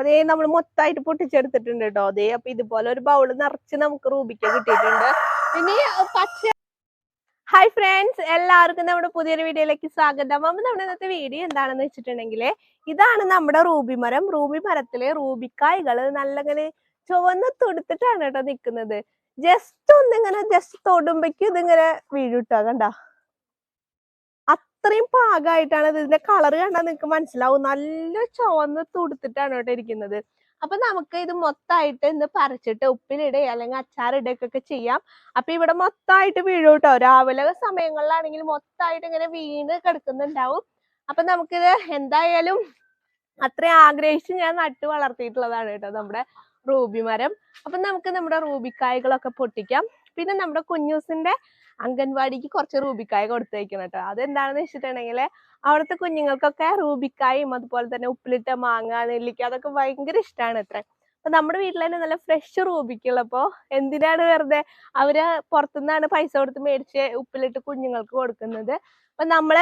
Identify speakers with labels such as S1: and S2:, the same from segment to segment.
S1: അപ്പൊ അതേ നമ്മൾ മൊത്തമായിട്ട് പൊട്ടിച്ചെടുത്തിട്ടുണ്ട് കേട്ടോ. അതേ അപ്പൊ ഇതുപോലെ ഒരു ബൗൾ നിറച്ച് നമുക്ക് റൂബിക്ക കിട്ടിയിട്ടുണ്ട്. ഇനി പച്ച ഹായ് ഫ്രണ്ട്സ് എല്ലാവർക്കും നമ്മുടെ പുതിയൊരു വീഡിയോയിലേക്ക് സ്വാഗതം. അപ്പം നമ്മുടെ ഇന്നത്തെ വീഡിയോ എന്താണെന്ന് വെച്ചിട്ടുണ്ടെങ്കിൽ ഇതാണ് നമ്മുടെ റൂബി മരം. റൂബി മരത്തിലെ റൂബിക്കായ്കൾ നല്ലങ്ങനെ ചുവന്ന് തൊടുത്തിട്ടാണ് കേട്ടോ നിൽക്കുന്നത് ജസ്റ്റ് ഒന്നിങ്ങനെ ജസ്റ്റ് തൊടുമ്പോഴേക്കും ഇതിങ്ങനെ വീഴുട്ടോ കണ്ട? അത്രയും പാകമായിട്ടാണ് ഇത്. ഇതിന്റെ കളർ കണ്ടാൽ നിങ്ങൾക്ക് മനസ്സിലാവും. നല്ല ചുവന്ന് തുടുത്തിട്ടാണ് കേട്ടോ ഇരിക്കുന്നത്. അപ്പൊ നമുക്ക് ഇത് മൊത്തമായിട്ട് ഇന്ന് പറിച്ചിട്ട് ഉപ്പിലിടുക അല്ലെങ്കിൽ അച്ചാറിടുകയൊക്കെ ചെയ്യാം. അപ്പൊ ഇവിടെ മൊത്തമായിട്ട് വീഴും കേട്ടോ. രാവിലെ സമയങ്ങളിലാണെങ്കിൽ മൊത്തമായിട്ട് ഇങ്ങനെ വീണ് കിടക്കുന്നുണ്ടാവും. അപ്പൊ നമുക്കിത് എന്തായാലും അത്രയും ആഗ്രഹിച്ച് ഞാൻ നട്ടു വളർത്തിയിട്ടുള്ളതാണ് കേട്ടോ നമ്മുടെ റൂബി മരം. അപ്പൊ നമുക്ക് നമ്മുടെ റൂബിക്കായകളൊക്കെ പൊട്ടിക്കാം. പിന്നെ നമ്മുടെ കുഞ്ഞൂസിന്റെ അംഗൻവാടിക്ക് കുറച്ച് റൂബിക്കായ കൊടുത്തേക്കണം കേട്ടോ അതെന്താണെന്ന് വെച്ചിട്ടുണ്ടെങ്കിൽ അവിടുത്തെ കുഞ്ഞുങ്ങൾക്കൊക്കെ റൂബിക്കായും അതുപോലെ തന്നെ ഉപ്പിലിട്ട മാങ്ങ നെല്ലിക്ക അതൊക്കെ ഭയങ്കര ഇഷ്ടമാണ് അത്ര. അപ്പൊ നമ്മുടെ വീട്ടിൽ തന്നെ നല്ല ഫ്രഷ് റൂബിക്കുള്ളപ്പോ എന്തിനാണ് വെറുതെ അവർ പുറത്തുനിന്നാണ് പൈസ കൊടുത്ത് മേടിച്ച് ഉപ്പിലിട്ട് കുഞ്ഞുങ്ങൾക്ക് കൊടുക്കുന്നത്? അപ്പൊ നമ്മൾ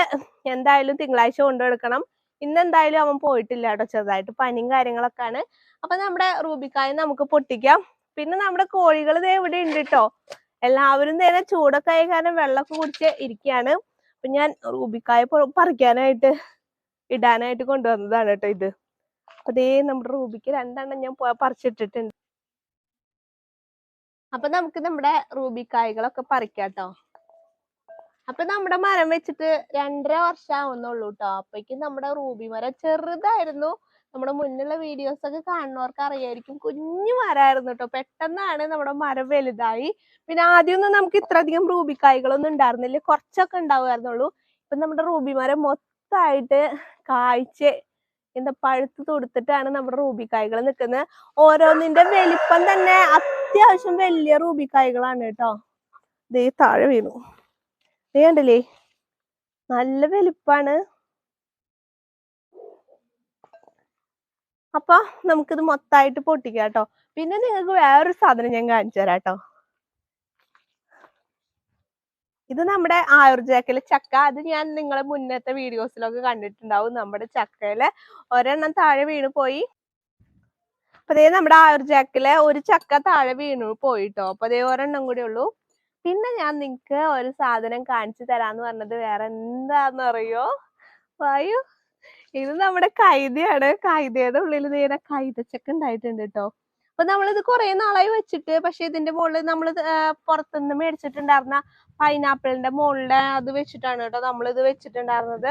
S1: എന്തായാലും തിങ്കളാഴ്ച കൊണ്ടുകൊടുക്കണം ഇന്ന് എന്തായാലും അവൻ പോയിട്ടില്ല കേട്ടോ ചെറുതായിട്ട് പനിയും കാര്യങ്ങളൊക്കെ ആണ് അപ്പൊ നമ്മുടെ റൂബിക്കായ നമുക്ക് പൊട്ടിക്കാം. പിന്നെ നമ്മുടെ കോഴികൾ ദേ ഇവിടെ ഉണ്ട് കേട്ടോ എല്ലാവരും തന്നെ ചൂടൊക്കെ ആയ കാരണം വെള്ളമൊക്കെ കുടിച്ച് ഇരിക്കുകയാണ് അപ്പൊ ഞാൻ റൂബിക്കായ പറിക്കാനായിട്ട് ഇടാനായിട്ട് കൊണ്ടുവന്നതാണ് കേട്ടോ ഇത്. അതേ നമ്മുടെ റൂബിക്ക് രണ്ടെണ്ണം ഞാൻ പറിച്ചിട്ടിട്ടുണ്ട്. അപ്പൊ നമുക്ക് നമ്മുടെ റൂബിക്കായകളൊക്കെ പറിക്കാം കേട്ടോ. അപ്പൊ നമ്മുടെ മരം വെച്ചിട്ട് രണ്ടര വർഷം ആവുന്നുള്ളൂ കേട്ടോ. അപ്പേക്കും നമ്മുടെ റൂബി മരം ചെറുതായിരുന്നു. നമ്മുടെ മുന്നിലുള്ള വീഡിയോസ് ഒക്കെ കാണുന്നവർക്ക് അറിയായിരിക്കും. കുഞ്ഞു മരമായിരുന്നു കേട്ടോ പെട്ടെന്നാണ് നമ്മുടെ മരം വലുതായി. പിന്നെ ആദ്യമൊന്നും നമുക്ക് ഇത്രയധികം റൂബിക്കായ്കളൊന്നും ഉണ്ടായിരുന്നില്ല. കുറച്ചൊക്കെ ഉണ്ടാവുമായിരുന്നുള്ളൂ. ഇപ്പൊ നമ്മുടെ റൂബി മരം മൊത്തമായിട്ട് കായ്ച്ച് എന്താ പഴുത്ത് തൊടുത്തിട്ടാണ് നമ്മുടെ റൂബിക്കായ്കൾ നിൽക്കുന്നത്. ഓരോന്നിന്റെ വലിപ്പം തന്നെ അത്യാവശ്യം വലിയ റൂബിക്കായ്കളാണ് കേട്ടോ ദേ താഴെ വീണു. ദേ കണ്ടില്ലേ? നല്ല വലിപ്പാണ്. അപ്പൊ നമുക്കിത് മൊത്തമായിട്ട് പൊട്ടിക്കാം കേട്ടോ പിന്നെ നിങ്ങൾക്ക് വേറൊരു സാധനം ഞാൻ കാണിച്ചു തരാം കേട്ടോ ഇത് നമ്മുടെ ആയുർജാക്കിലെ ചക്ക. അത് ഞാൻ നിങ്ങളെ മുന്നത്തെ വീഡിയോസിലൊക്കെ കണ്ടിട്ടുണ്ടാവും. നമ്മുടെ ചക്കയിൽ ഒരെണ്ണം താഴെ വീണ് പോയി. അപ്പൊ അതേ നമ്മുടെ ആയുർജാക്കിലെ ഒരു ചക്ക താഴെ വീണു പോയിട്ടോ. അപ്പൊ അതേ ഒരെണ്ണം കൂടെ ഉള്ളൂ. പിന്നെ ഞാൻ നിങ്ങക്ക് ഒരു സാധനം കാണിച്ചു തരാന്ന് പറഞ്ഞത് വേറെ എന്താന്ന് അറിയോ വായു. ഇത് നമ്മുടെ കൈതയാണ്. കൈതയുടെ ഉള്ളിൽ ഇങ്ങനെ കൈതച്ചക്ക ഉണ്ടായിട്ടുണ്ട് കേട്ടോ അപ്പൊ നമ്മളിത് കുറെ നാളായി വെച്ചിട്ട് പക്ഷെ ഇതിന്റെ മുകളിൽ നമ്മൾ പുറത്തുനിന്ന് മേടിച്ചിട്ടുണ്ടായിരുന്ന പൈനാപ്പിളിന്റെ മുകളിലെ അത് വെച്ചിട്ടാണ് കേട്ടോ നമ്മളിത് വെച്ചിട്ടുണ്ടായിരുന്നത്.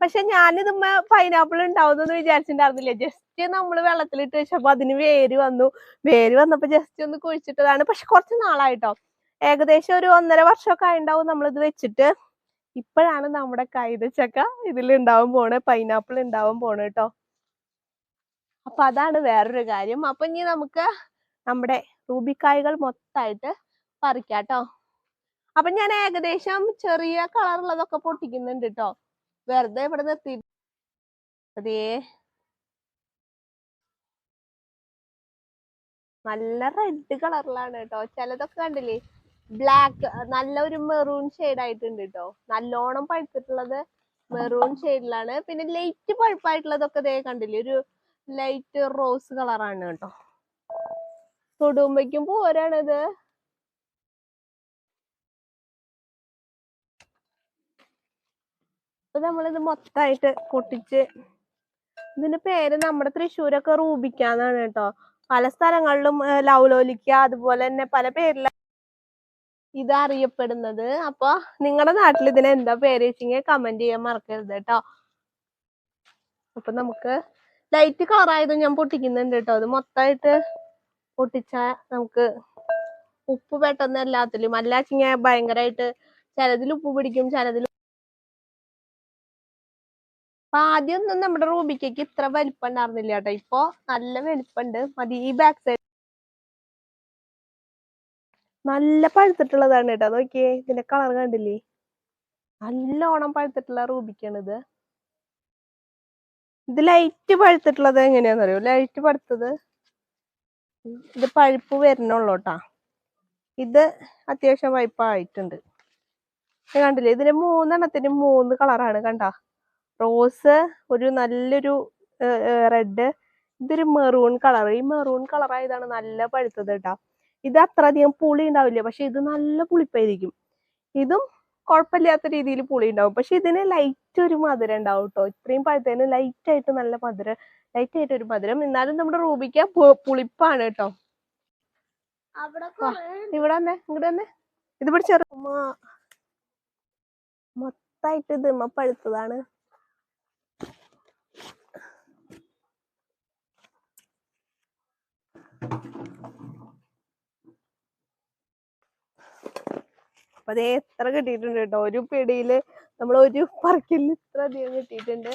S1: പക്ഷെ ഞാനിത് പൈനാപ്പിൾ ഉണ്ടാവുന്നു വിചാരിച്ചിട്ടുണ്ടായിരുന്നില്ല. ജസ്റ്റ് നമ്മൾ വെള്ളത്തിലിട്ട് വെച്ചപ്പോ അതിന് വേര് വന്നു. വേര് വന്നപ്പോ ജസ്റ്റ് ഒന്ന് കുഴിച്ചിട്ടതാണ്. പക്ഷെ കുറച്ച് നാളായിട്ടോ ഏകദേശം ഒരു ഒന്നര വർഷമൊക്കെ ആയിണ്ടാവും നമ്മളിത് വെച്ചിട്ട്. ഇപ്പോഴാണ് നമ്മുടെ കൈതച്ചക്ക ഉണ്ടാവാൻ പോണേ പൈനാപ്പിൾ ഉണ്ടാവാൻ പോണേ കേട്ടോ അപ്പൊ അതാണ് വേറൊരു കാര്യം. അപ്പൊ ഇനി നമുക്ക് നമ്മുടെ റൂബിക്കായകൾ മൊത്തമായിട്ട് പറിക്കാം ട്ടോ. അപ്പൊ ഞാൻ ഏകദേശം ചെറിയ കളറുള്ളതൊക്കെ പൊട്ടിക്കുന്നുണ്ട് കേട്ടോ വെറുതെ ഇവിടെ നിർത്തി. നല്ല റെഡ് കളറിലാണ് കേട്ടോ ചിലതൊക്കെ കണ്ടില്ലേ? ബ്ലാക്ക് നല്ല ഒരു മെറൂൺ ഷെയ്ഡ് ആയിട്ടുണ്ട് കേട്ടോ നല്ലോണം പഴുത്തിട്ടുള്ളത് മെറൂൺ ഷെയ്ഡിലാണ് പിന്നെ ലൈറ്റ് പഴുപ്പായിട്ടുള്ളതൊക്കെ ദേ കണ്ടില്ലേ? ഒരു ലൈറ്റ് റോസ് കളറാണ് കേട്ടോ തൊടുമ്പയ്ക്കും പോരാണിത് അപ്പൊ നമ്മളിത് മൊത്തമായിട്ട് പൊട്ടിച്ച് ഇതിന്റെ പേര് നമ്മുടെ തൃശ്ശൂരൊക്കെ റൂപിക്കാന്നാണ് കേട്ടോ പല സ്ഥലങ്ങളിലും ലൗലോലിക്ക അതുപോലെ തന്നെ പല പേരിലാണ് ഇത് അറിയപ്പെടുന്നത് അപ്പൊ നിങ്ങളുടെ നാട്ടിൽ ഇതിന് എന്താ പേര് വെച്ചെങ്കിൽ കമന്റ് ചെയ്യാൻ മറക്കരുത് കേട്ടോ അപ്പൊ നമുക്ക് ലൈറ്റ് കളറായത് ഞാൻ പൊട്ടിക്കുന്നുണ്ട് കേട്ടോ അത് മൊത്തമായിട്ട് പൊട്ടിച്ചാൽ നമുക്ക് ഉപ്പ് പെട്ടെന്ന് എല്ലാത്തിലും അല്ലാച്ചിങ്ങ ഭയങ്കരമായിട്ട് ചിലതിൽ ഉപ്പ് പിടിക്കും ചിലതിൽ അപ്പൊ ആദ്യമൊന്നും നമ്മുടെ റൂബിക്കയ്ക്ക് ഇത്ര വലിപ്പം ഉണ്ടായിരുന്നില്ല കേട്ടോ ഇപ്പൊ നല്ല വലിപ്പമുണ്ട് മതി ഈ ബാക്ക് സൈഡ് നല്ല പഴുത്തിട്ടുള്ളതാണ് കേട്ടോ നോക്കിയേ ഇതിന്റെ കളർ കണ്ടില്ലേ? നല്ല ഓണം പഴുത്തിട്ടുള്ള റൂബിക്കാണിത് ഇത്. ലൈറ്റ് പഴുത്തിട്ടുള്ളത് എങ്ങനെയാന്ന് അറിയോ ലൈറ്റ് പഴുത്തത് ഇത് പഴുപ്പ് വരണുള്ളൂ കേട്ടാ ഇത് അത്യാവശ്യം പഴുപ്പായിട്ടുണ്ട് ഇത് കണ്ടില്ലേ? ഇതിന് മൂന്നെണ്ണത്തിന് മൂന്ന് കളറാണ് കണ്ട. റോസ് ഒരു നല്ലൊരു റെഡ് ഇതൊരു മെറൂൺ കളർ ഈ മെറൂൺ കളറായതാണ് നല്ല പഴുത്തത് കേട്ടോ ഇത് അത്ര അധികം പുളി ഉണ്ടാവില്ല പക്ഷെ ഇത് നല്ല പുളിപ്പായിരിക്കും. ഇതും കുഴപ്പമില്ലാത്ത രീതിയിൽ പുളി ഉണ്ടാവും പക്ഷെ ഇതിന് ലൈറ്റ് ഒരു മധുരം ഉണ്ടാവും കേട്ടോ ഇത്രയും പഴുത്തതിന് ലൈറ്റ് ആയിട്ട് നല്ല മധുരം ലൈറ്റ് ആയിട്ട് ഒരു മധുരം. എന്നാലും നമ്മുടെ റൂബിക്ക പുളിപ്പാണ് കേട്ടോ ഇവിടെ തന്നെ ഇങ്ങോട്ട് തന്നെ ഇത് പിടിച്ച മൊത്തായിട്ട് ഇത് പഴുത്തതാണ്. അപ്പൊ അതേ എത്ര കിട്ടിയിട്ടുണ്ട് കേട്ടോ. ഒരു പിടിയിൽ നമ്മൾ ഒരു പറക്കിൽ ഇത്ര അധികം കിട്ടിയിട്ടുണ്ട്.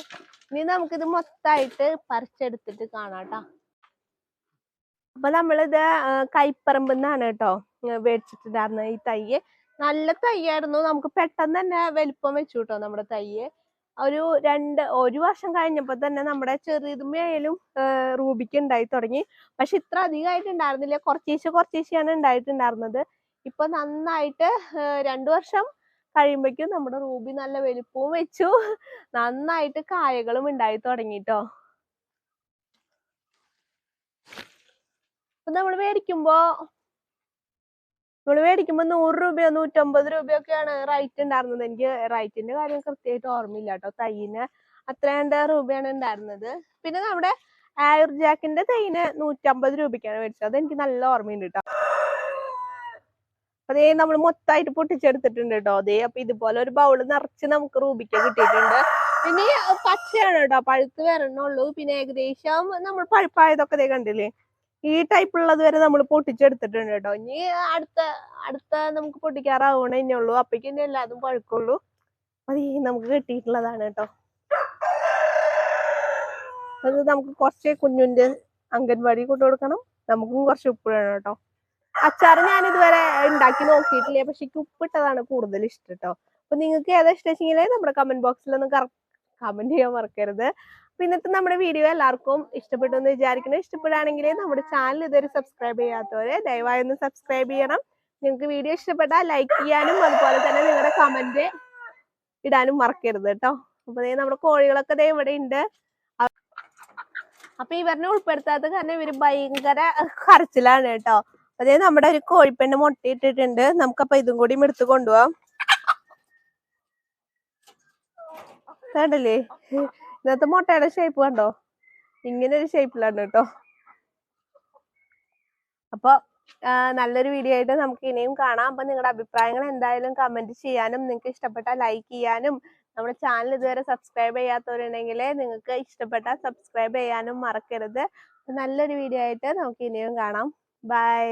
S1: ഇനി നമുക്കിത് മൊത്തമായിട്ട് പറിച്ചെടുത്തിട്ട് കാണാട്ടോ അപ്പൊ നമ്മളിത് ആ, കൈപ്പറമ്പെന്നാണ് കേട്ടോ മേടിച്ചിട്ടുണ്ടായിരുന്നത് ഈ തയ്യ് നല്ല തയ്യായിരുന്നു. നമുക്ക് പെട്ടെന്ന് തന്നെ വലിപ്പം വെച്ചു കേട്ടോ നമ്മുടെ തയ്യ്. ഒരു രണ്ട് ഒരു വർഷം കഴിഞ്ഞപ്പോ തന്നെ നമ്മുടെ ചെറുതുമേലും റൂബിക്ക് ഉണ്ടായി തുടങ്ങി. പക്ഷെ ഇത്ര അധികമായിട്ട് ഉണ്ടായിരുന്നില്ല. കുറച്ചീശെ കുറച്ചീശെയാണ് ഉണ്ടായിട്ടുണ്ടായിരുന്നത്. ഇപ്പൊ നന്നായിട്ട് രണ്ടു വർഷം കഴിയുമ്പോഴേക്കും നമ്മുടെ റൂബി നല്ല വലുപ്പവും വെച്ചു. നന്നായിട്ട് കായകളും ഉണ്ടായി തുടങ്ങിട്ടോ. അപ്പൊ നമ്മൾ മേടിക്കുമ്പോ നമ്മൾ മേടിക്കുമ്പോ നൂറ് രൂപയോ നൂറ്റമ്പത് രൂപയോ ഒക്കെയാണ് റൈറ്റ് ഉണ്ടായിരുന്നത്. എനിക്ക് റൈറ്റിന്റെ കാര്യം കൃത്യമായിട്ട് ഓർമ്മയില്ല കേട്ടോ തൈന് അത്രയാണ്ട് രൂപയാണ് ഉണ്ടായിരുന്നത്. പിന്നെ നമ്മുടെ ആയുർജാക്കിന്റെ തൈന് നൂറ്റമ്പത് രൂപയ്ക്കാണ് മേടിച്ചത്. അതെനിക്ക് നല്ല ഓർമ്മയുണ്ട് കേട്ടോ. അതേ നമ്മൾ മൊത്തമായിട്ട് പൊട്ടിച്ചെടുത്തിട്ടുണ്ട് കേട്ടോ അതേ അപ്പൊ ഇതുപോലെ ഒരു ബൗൾ നിറച്ച് നമുക്ക് റൂബിക്ക കിട്ടിയിട്ടുണ്ട്. പിന്നെ പച്ചയാണ് കേട്ടോ. പഴുത്ത് വരണുള്ളൂ പിന്നെ ഏകദേശം നമ്മൾ പഴുപ്പായതൊക്കെ ദേ കണ്ടില്ലേ? ഈ ടൈപ്പ് ഉള്ളത് വരെ നമ്മൾ പൊട്ടിച്ചെടുത്തിട്ടുണ്ട് കേട്ടോ. ഇനി അടുത്ത അടുത്ത നമുക്ക് പൊട്ടിക്കാറാവണേ ഇനി ഉള്ളൂ. ഇനി എല്ലാതും പഴുക്കുള്ളൂ. അത് നമുക്ക് കിട്ടിയിട്ടുള്ളതാണ് കേട്ടോ. അത് നമുക്ക് കുറച്ച് കുഞ്ഞുന്റെ അംഗൻവാടി കൊണ്ടു കൊടുക്കണം നമുക്കും കുറച്ച് ഉപ്പ് വേണം കേട്ടോ. അച്ചാറ് ഞാൻ ഇതുവരെ ഉണ്ടാക്കി നോക്കിയിട്ടില്ല പക്ഷെ ഉപ്പിട്ടതാണ് കൂടുതൽ ഇഷ്ടം കേട്ടോ അപ്പൊ നിങ്ങൾക്ക് ഏതാ ഇഷ്ടമെങ്കിൽ നമ്മുടെ കമന്റ് ബോക്സിൽ ഒന്ന് കമന്റ് ചെയ്യാൻ മറക്കരുത്. അപ്പൊ ഇന്നത്തെ നമ്മുടെ വീഡിയോ എല്ലാവർക്കും ഇഷ്ടപ്പെട്ടു എന്ന് വിചാരിക്കണം ഇഷ്ടപ്പെടുകയാണെങ്കിൽ നമ്മുടെ ചാനൽ ഇതുവരെ സബ്സ്ക്രൈബ് ചെയ്യാത്തവരെ ദയവായി ഒന്ന് സബ്സ്ക്രൈബ് ചെയ്യണം. നിങ്ങൾക്ക് വീഡിയോ ഇഷ്ടപ്പെട്ടാൽ ലൈക്ക് ചെയ്യാനും അതുപോലെ തന്നെ നിങ്ങളുടെ കമന്റ് ഇടാനും മറക്കരുത് കേട്ടോ. അപ്പൊ നമ്മുടെ കോഴികളൊക്കെ ദേ ഇവിടെ ഉണ്ട്. അപ്പൊ ഇവരിനെ ഉൾപ്പെടുത്താത്ത കാരണം ഇവർ ഭയങ്കര കരച്ചിലാണ് കേട്ടോ. അതേ നമ്മുടെ ഒരു കോഴിപ്പെണ്ണ് മുട്ടയിട്ടിട്ടുണ്ട്. നമുക്കപ്പൊ ഇതും കൂടി എടുത്ത് കൊണ്ടുപോവാം. കണ്ടല്ലേ? ഇന്നത്തെ മുട്ടയുടെ ഷേപ്പ് കണ്ടോ? ഇങ്ങനെ ഒരു ഷേപ്പിലാണ് കേട്ടോ. അപ്പൊ നല്ലൊരു വീഡിയോ ആയിട്ട് നമുക്ക് ഇനിയും കാണാം. അപ്പൊ നിങ്ങളുടെ അഭിപ്രായങ്ങൾ എന്തായാലും കമന്റ് ചെയ്യാനും നിങ്ങൾക്ക് ഇഷ്ടപ്പെട്ട ലൈക്ക് ചെയ്യാനും നമ്മുടെ ചാനൽ ഇതുവരെ സബ്സ്ക്രൈബ് ചെയ്യാത്തവരുണ്ടെങ്കിൽ നിങ്ങൾക്ക് ഇഷ്ടപ്പെട്ട സബ്സ്ക്രൈബ് ചെയ്യാനും മറക്കരുത്. നല്ലൊരു വീഡിയോ ആയിട്ട് നമുക്ക് ഇനിയും കാണാം. ബൈ